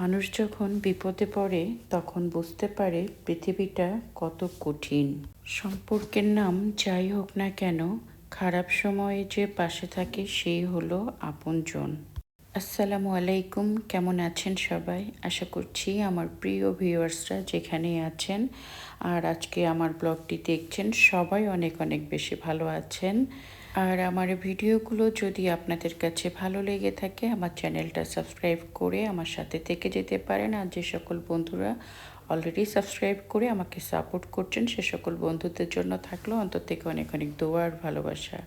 মানুষ যখন বিপদে পড়ে, তখন বুঝতে পারে পৃথিবীটা কত কঠিন। সম্পর্কের নাম যাই হোক না কেন, খারাপ সময়ে যে পাশে থাকে সেই হলো আপনজন। আসসালামু আলাইকুম, কেমন আছেন সবাই? আশা করছি আমার প্রিয় ভিউয়ার্সরা যেখানেই আছেন, আর আজকে আমার ব্লগটি দেখছেন সবাই অনেক অনেক বেশি ভালো আছেন। আর আমার ভিডিওগুলো যদি আপনাদের কাছে ভালো লেগে থাকে, আমার চ্যানেলটা সাবস্ক্রাইব করে আমার সাথে থেকে যেতে পারেন। আর যে সকল বন্ধুরা অলরেডি সাবস্ক্রাইব করে আমাকে সাপোর্ট করছেন, সে সকল বন্ধুদের জন্য থাকল অন্তর থেকে অনেক অনেক দোয়া আর ভালোবাসা।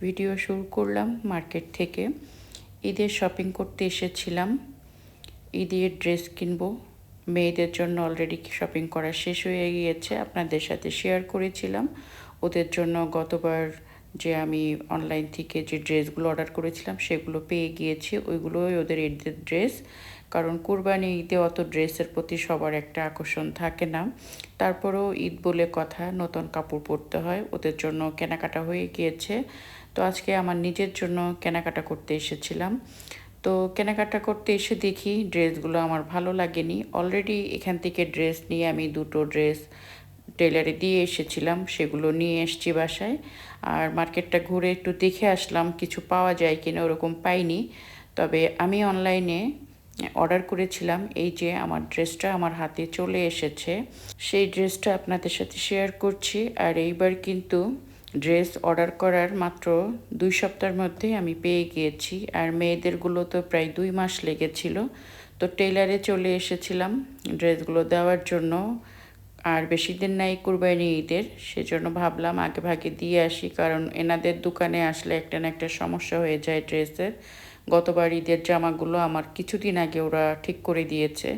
ভিডিও শুরু করলাম মার্কেট থেকে। ঈদের শপিং করতে এসেছিলাম। ঈদের ড্রেস কিনবো। মেয়েদের জন্য অলরেডি শপিং করা শেষ হয়ে গিয়েছে। আপনাদের সাথে শেয়ার করেছিলাম। ওদের জন্য গতবার যে আমি অনলাইন থেকে যে ড্রেসগুলো অর্ডার করেছিলাম, সেগুলো পেয়ে গিয়েছি। ওইগুলোই ওদের ঈদের ড্রেস কারণ কোরবানি ঈদে অত ড্রেসের প্রতি সবার একটা আকর্ষণ থাকে না। তারপরেও ঈদ বলে কথা, নতুন কাপড় পরতে হয়, ওদের জন্য কেনাকাটা হয়ে গিয়েছে। তো আজকে আমার নিজের জন্য কেনাকাটা করতে এসেছিলাম। তো কেনাকাটা করতে এসে দেখি ড্রেসগুলো আমার ভালো লাগেনি। অলরেডি এখান থেকে ড্রেস নিয়ে আমি দুটো ড্রেস টেলারে দিয়ে এসেছিলাম, সেগুলো নিয়ে এসছি বাসায়। আর মার্কেটটা ঘুরে একটু দেখে আসলাম, কিছু পাওয়া যায় কিনা ওরকম পাইনি। তবে আমি অনলাইনে অর্ডার করেছিলাম, এই যে আমার ড্রেসটা আমার হাতে চলে এসেছে। সেই ড্রেসটা আপনাদের সাথে শেয়ার করছি। আর এইবার কিন্তু ড্রেস অর্ডার করার মাত্র দুই সপ্তাহের মধ্যে আমি পেয়ে গিয়েছি। আর মেয়েদেরগুলো তো প্রায় দুই মাস লেগেছিল। তো টেলারে চলে এসেছিলাম ড্রেসগুলো দেওয়ার জন্য। আর বেশি দিন নাই কুরবানি ঈদের, সেজন্য ভাবলাম আগে ভাগে দিয়ে আসি, কারণ এনাদের দোকানে আসলে একটা না একটা সমস্যা হয়ে যায় ড্রেসের। গতবার ঈদের জামাগুলো আমার কিছুদিন আগে ওরা ঠিক করে দিয়েছে,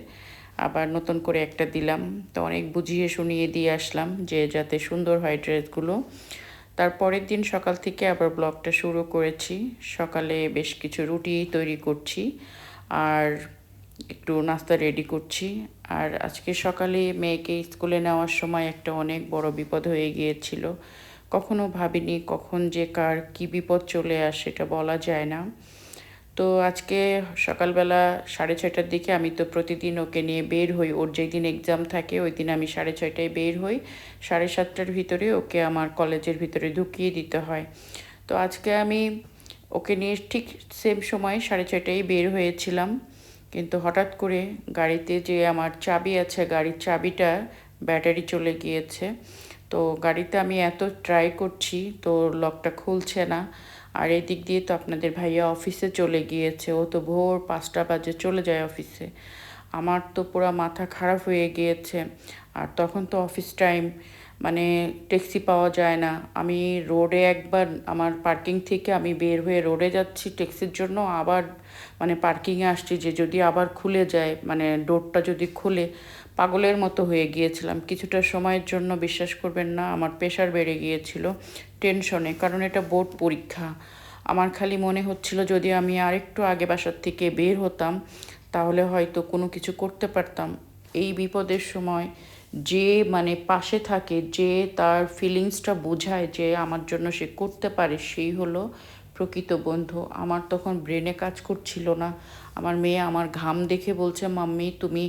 আবার নতুন করে একটা দিলাম। তো অনেক বুঝিয়ে শুনিয়ে দিয়ে আসলাম যে যাতে সুন্দর হয় ড্রেসগুলো। তারপরের দিন সকাল থেকে আবার ব্লগটা শুরু করেছি। সকালে বেশ কিছু রুটি তৈরি করছি, আর একটু নাস্তা রেডি করছি। আর আজকে সকালে মেয়েকে স্কুলে নেওয়ার সময় একটা অনেক বড় বিপদ হয়ে গিয়েছিল। কখনো ভাবিনি কখন যে কার কি বিপদ চলে আসে সেটা বলা যায় না। তো আজকে সকালবেলা সাড়ে ছয়টার দিকে আমি তো প্রতিদিন ওকে নিয়ে বের হই। ওর যেই দিন এক্সাম থাকে ওই দিন আমি সাড়ে ছয়টায় বের হই। সাড়ে সাতটার ভিতরে ওকে আমার কলেজের ভিতরে ঢুকিয়ে দিতে হয়। তো আজকে আমি ওকে নিয়ে ঠিক সেম সময় সাড়ে ছয়টায় বের হয়েছিলাম। কিন্তু হঠাৎ করে গাড়িতে যে আমার চাবি আছে, গাড়ির চাবিটা ব্যাটারি চলে গিয়েছে। তো গাড়িতে আমি এত ট্রাই করছি, তো লকটা খুলছে না। আর এই দিক দিয়ে তো আপনাদের ভাইয়া অফিসে চলে গিয়েছে। ও তো ভোর পাঁচটা বাজে চলে যায় অফিসে আমার তো পুরো মাথা খারাপ হয়ে গিয়েছে। আর তখন তো অফিস টাইম মানে ট্যাক্সি পাওয়া যায় না। আমি রোডে একবার আমার পার্কিং থেকে আমি বের হয়ে রোডে যাচ্ছি ট্যাক্সির জন্য, আবার মানে পার্কিংয়ে আসছি যে যদি আবার খুলে যায় মানে ডোরটা যদি খুলে, পাগলের মতো হয়ে গিয়েছিলাম। কিছুটা সময়ের জন্য বিশ্বাস করবেন না, আমার প্রেশার বেড়ে গিয়েছিল টেনশনে কারণ এটা বোর্ড পরীক্ষা। আমার খালি মনে হচ্ছিল যদি আমি আরেকটু আগে বাসার থেকে বের হতাম, তাহলে হয়তো কোনো কিছু করতে পারতাম। এই বিপদের সময় যে মানে পাশে থাকে, যে তার ফিলিংসটা বোঝায় যে আমার জন্য সে করতে পারে, সেই হলো প্রকৃত বন্ধু। আমার তখন ব্রেনে কাজ করছিল না। আমার মেয়ে আমার ঘাম দেখে বলছে, মাম্মি, তুমি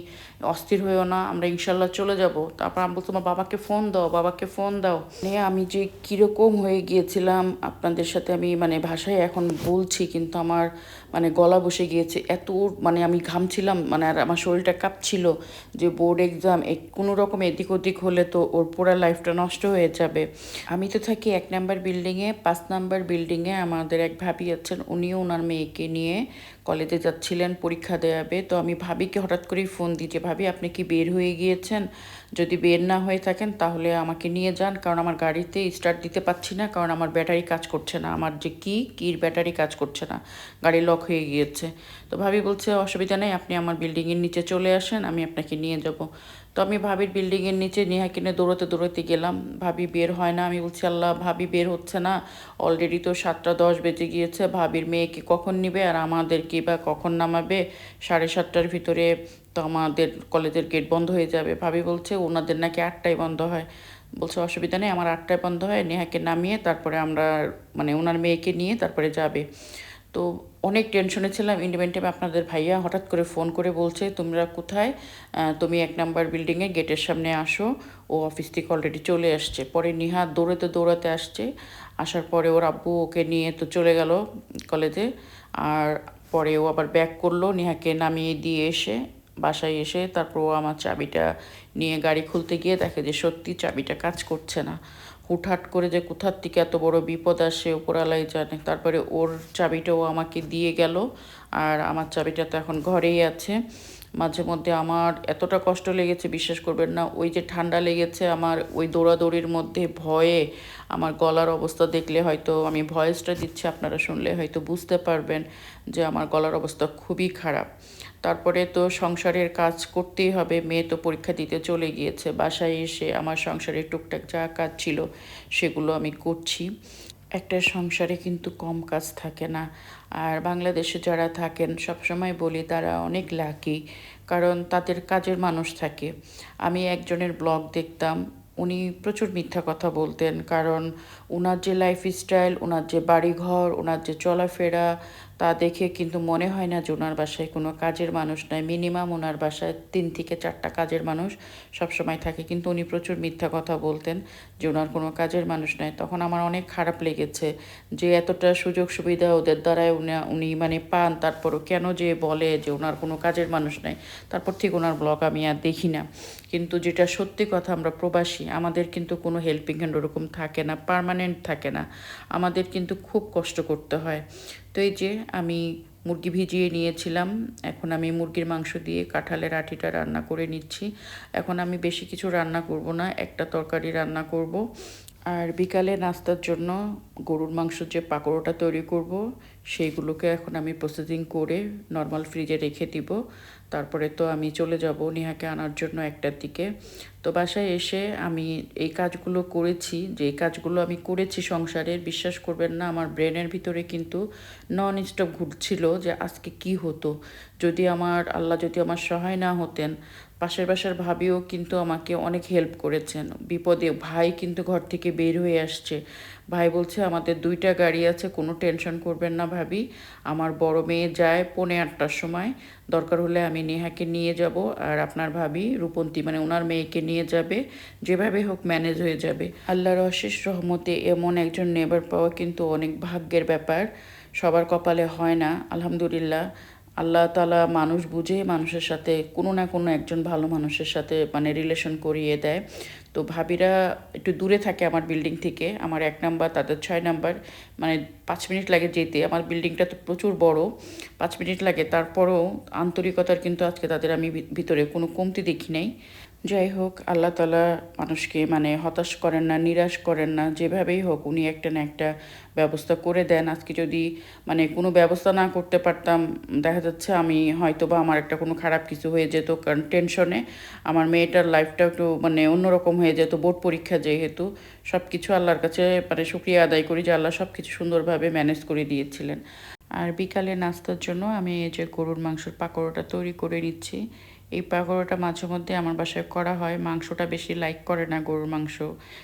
অস্থির হয়েও না, আমরা ইনশাল্লাহ চলে যাব। তারপর আমি বলছি আমার বাবাকে ফোন দাও, বাবাকে ফোন দাও। মানে আমি যে কীরকম হয়ে গিয়েছিলাম, আপনাদের সাথে আমি মানে ভাষায় এখন বলছি, কিন্তু আমার মানে গলা বসে গিয়েছে। এত মানে আমি ঘামছিলাম মানে আর আমার শরীরটা কাঁপছিল যে বোর্ড এক্সাম কোনো রকম এদিক ওদিক হলে তো ওর পুরো লাইফটা নষ্ট হয়ে যাবে। আমি তো থাকি এক নাম্বার বিল্ডিংয়ে, পাঁচ নাম্বার বিল্ডিংয়ে আমাদের এক ভাবি আছেন, উনিও ওনার মেয়েকে নিয়ে কলেজে যাচ্ছিলেন, পরীক্ষা দেওয়াবে। তো আমি ভাবিকে হঠাৎ করেই ফোন দিই যে, ভাবি, আপনি কি বের হয়ে গিয়েছেন? যদি বের না হয়ে থাকেন, তাহলে আমাকে নিয়ে যান। কারণ আমার গাড়িতে স্টার্ট দিতে পারছি না, কারণ আমার ব্যাটারি কাজ করছে না। আমার যে কি, কির ব্যাটারি কাজ করছে না। গাড়ি লক হয়ে গিয়েছে। তো ভাবি বলছে, অসুবিধা নেই, আপনি আমার বিল্ডিংয়ের নিচে চলে আসেন, আমি আপনাকে নিয়ে যাব। তো আমি ভাবির বিল্ডিংয়ের নিচে নেহা কিনে দৌড়তে দৌড়তে গেলাম। ভাবি বের হয় না। আমি বলছি, আল্লাহ, ভাবি বের হচ্ছে না। অলরেডি তো সাতটা দশ বেজে গিয়েছে। ভাবির মেয়েকে কখন নিবে? আর আমাদেরকে বা কখন নামাবে? সাড়ে সাতটার ভিতরে তো আমাদের কলেজের গেট বন্ধ হয়ে যাবে। ভাবি বলছে, ওনাদের নাকি আটটায় বন্ধ হয়। বলছে, অসুবিধা নেই, আমার আটটায় বন্ধ হয়। নেহাকে নামিয়ে তারপরে আমরা মানে ওনার মেয়েকে নিয়ে তারপরে যাবে। তো অনেক টেনশনে ছিলাম। ইন্ডিপেন্ড টাইমে আপনাদের ভাইয়া হঠাৎ করে ফোন করে বলছে, তোমরা কোথায়? তুমি এক নাম্বার বিল্ডিংয়ে গেটের সামনে আসো। ও অফিস থেকে অলরেডি চলে আসছে। পরে নিহা দৌড়াতে দৌড়াতে আসছে। আসার পরে ওর আব্বু ওকে নিয়ে তো চলে গেল কলেজে আর পরে ও আবার ব্যাক করল। নেহাকে নামিয়ে দিয়ে এসে বাসায় এসে তারপর ও আমার চাবিটা নিয়ে গাড়ি খুলতে গিয়ে দেখে যে সত্যি চাবিটা কাজ করছে না। হুটহাট করে যে কোথার থেকে এত বড় বিপদ আসে উপরালাই জানে। তারপরে ওর চাবিটাও আমাকে দিয়ে গেল আর আমার চাবিটা তো এখন ঘরেই আছে। মাঝে মধ্যে আমার এতটা কষ্ট লেগেছে, বিশ্বাস করবেন না, ওই যে ঠান্ডা লেগেছে আমার, ওই দৌড়াদৌড়ির মধ্যে ভয়ে আমার গলার অবস্থা দেখলে হয়তো আমি ভয়েসটা দিচ্ছি, আপনারা শুনলে হয়তো বুঝতে পারবেন যে আমার গলার অবস্থা খুবই খারাপ। তারপরে তো সংসারের কাজ করতেই হবে, মেয়ে তো পরীক্ষা দিতে চলে গিয়েছে, বাসায় এসে আমার সংসারের টুকটাক যা কাজ ছিল সেগুলো আমি করছি। একটা সংসারে কিন্তু কম কাজ থাকে না। আর বাংলাদেশে যারা থাকেন, সবসময় বলি তারা অনেক লাকি কারণ তাদের কাজের মানুষ থাকে। আমি একজনের ব্লগ দেখতাম, উনি প্রচুর মিথ্যা কথা বলতেন, কারণ ওনার যে লাইফ স্টাইল ওনার যে বাড়িঘর ওনার যে চলাফেরা তা দেখে কিন্তু মনে হয় না যে ওনার বাসায় কোনো কাজের মানুষ নাই মিনিমাম ওনার বাসায় তিন থেকে চারটা কাজের মানুষ সবসময় থাকে। কিন্তু উনি প্রচুর মিথ্যা কথা বলতেন যে ওনার কোনো কাজের মানুষ নাই তখন আমার অনেক খারাপ লেগেছে যে এতটা সুযোগ সুবিধা ওদের দ্বারাই উনি উনি মানে পান। তারপরও কেন যে বলে যে ওনার কোনো কাজের মানুষ নাই তারপর ঠিক ওনার ব্লগ আমি আর দেখি না। কিন্তু যেটা সত্যি কথা, আমরা প্রবাসী, আমাদের কিন্তু কোনো হেল্পিং হ্যান্ড ওরকম থাকে না পার্মানেন্ট থাকে না। আমাদের কিন্তু খুব কষ্ট করতে হয়। তো এই যে আমি মুরগি ভিজিয়ে নিয়েছিলাম, এখন আমি মুরগির মাংস দিয়ে কাঁঠালের আটিটা রান্না করে নিচ্ছি। এখন আমি বেশি কিছু রান্না করব না, একটা তরকারি রান্না করব। আর বিকালে নাস্তার জন্য গরুর মাংস যে পাকোড়াটা তৈরি করব, সেইগুলোকে এখন আমি প্রসেসিং করে নর্মাল ফ্রিজে রেখে দিব। তারপরে তো আমি চলে যাব নেহাকে আনার জন্য একটার দিকে। তো বাসায় এসে আমি এই কাজগুলো করেছি, যে কাজগুলো আমি করেছি সংসারের বিশ্বাস করবেন না, আমার ব্রেনের ভিতরে কিন্তু নন স্টপ ঘুরছিল যে আজকে কি হতো। যদি আমার, আল্লাহ যদি আমার সহায় না হতেন পাশের বাসার ভাবিও কিন্তু আমাকে অনেক হেল্প করেছেন। বিপদে ভাই কিন্তু ঘর থেকে বের হয়ে আসছে। ভাই বলছে, আমাদের দুইটা গাড়ি আছে, কোনো টেনশন করবেন না ভাবি। আমার বড় মেয়ে যায় পৌনে আটটার সময়। দরকার হলে আমি নেহাকে নিয়ে যাব আর আপনার ভাবি রূপন্তী মানে ওনার মেয়েকে নিয়ে যাবে। যেভাবে হোক ম্যানেজ হয়ে যাবে। আল্লাহর অশেষ রহমতে এমন একজন নেবার পাওয়া কিন্তু অনেক ভাগ্যের ব্যাপার। সবার কপালে হয় না, আলহামদুলিল্লাহ। আল্লাহ তালা মানুষ বুঝে মানুষের সাথে কোনো না কোনো একজন ভালো মানুষের সাথে মানে রিলেশন করিয়ে দেয়। তো ভাবিরা একটু দূরে থাকে আমার বিল্ডিং থেকে। আমার এক নাম্বার তাদের ছয় নাম্বার মানে পাঁচ মিনিট লাগে যেতে। আমার বিল্ডিংটা তো প্রচুর বড়। পাঁচ মিনিট লাগে। তারপরেও আন্তরিকতার কিন্তু আজকে তাদের আমি ভিতরে কোনো কমতি দেখি নাই। যাই হোক, আল্লাহ তালা মানুষকে মানে হতাশ করেন না, নিরাশ করেন না, যেভাবেই হোক উনি একটা না একটা ব্যবস্থা করে দেন। আজকে যদি মানে কোনো ব্যবস্থা না করতে পারতাম, দেখা যাচ্ছে আমি হয়তো বা আমার একটা কোনো খারাপ কিছু হয়ে যেত, কারণ টেনশনে আমার মেয়েটার লাইফটা একটু মানে অন্যরকম হয়ে যেত, বোর্ড পরীক্ষা যেহেতু। সব কিছু আল্লাহর কাছে মানে শুক্রিয়া আদায় করি যে আল্লাহ সব কিছু সুন্দরভাবে ম্যানেজ করে দিয়েছিলেন। আর বিকালে নাস্তার জন্য আমি এই যে গরুর মাংসের পাকোড়াটা তৈরি করে নিচ্ছি। এই পাকোড়াটা মাঝে মধ্যে আমার বাসায় করা হয়। মাংসটা বেশি লাইক করে না গরুর মাংস।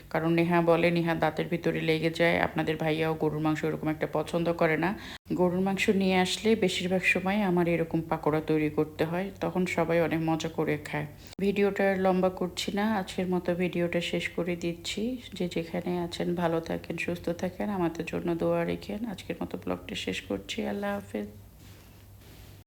কারণ নেহা বলে, নেহা দাঁতের ভিতরে লেগে যায়। আপনাদের ভাইয়াও গরুর মাংস এরকম একটা পছন্দ করে না। গরুর মাংস নিয়ে আসলে বেশিরভাগ সময় আমার এরকম পাকোড়া তৈরি করতে হয়। তখন সবাই অনেক মজা করে খায়। ভিডিওটা লম্বা করছি না। আজকের মতো ভিডিওটা শেষ করে দিচ্ছি। যে যেখানে আছেন ভালো থাকেন, সুস্থ থাকেন, আমাদের জন্য দোয়া রেখেন। আজকের মতো ব্লগটা শেষ করছি। আল্লাহ হাফেজ।